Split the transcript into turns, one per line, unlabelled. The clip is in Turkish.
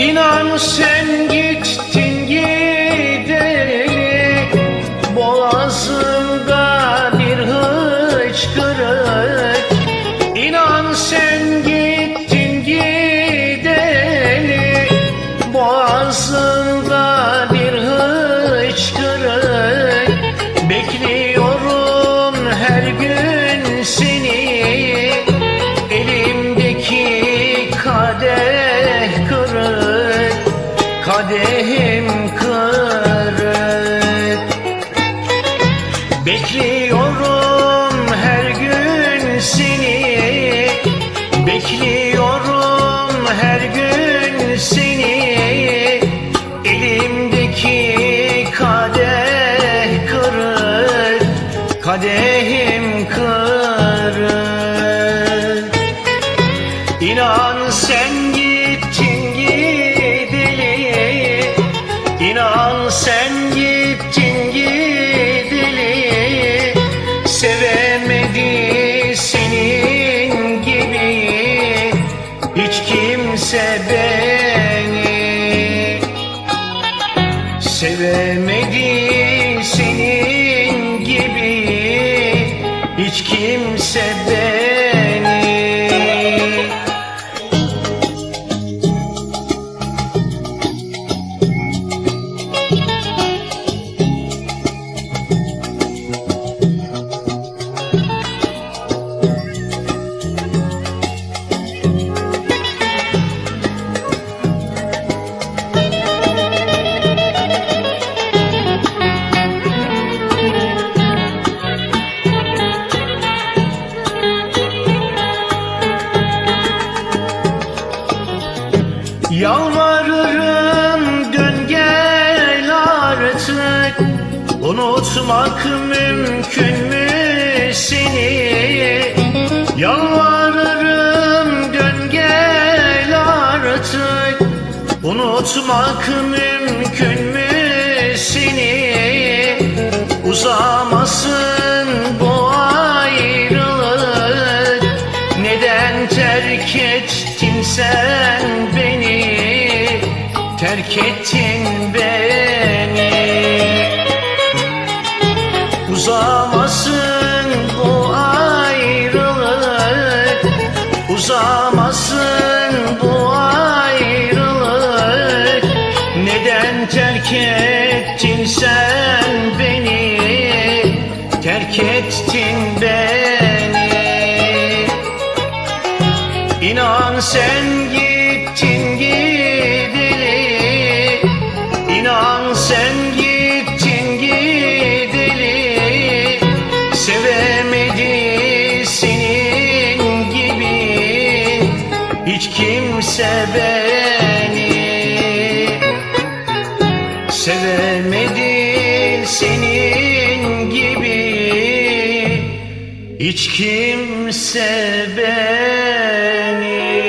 İnan sen gittin gideli Boğazımda bir hıçkırık İnan sen gittin gideli Boğazımda bir hıçkırık Bekliyorum her gün Bekliyorum her gün seni. Bekliyorum her gün seni. Elimdeki kadeh kırık Kadehim kırık Hiç kimse beni Yalvarırım dön gel artık. Unutmak mümkün mü seni? Yalvarırım dön gel artık. Unutmak mümkün mü seni? Uzamasın bu ayrılık. Neden terk ettin Terk ettin beni. Uzamasın bu ayrılık. Uzamasın bu ayrılık. Neden terk ettin sen beni? Terk ettin beni. İnan sen kimse beni Sevemedi senin gibi. Hiç kimse beni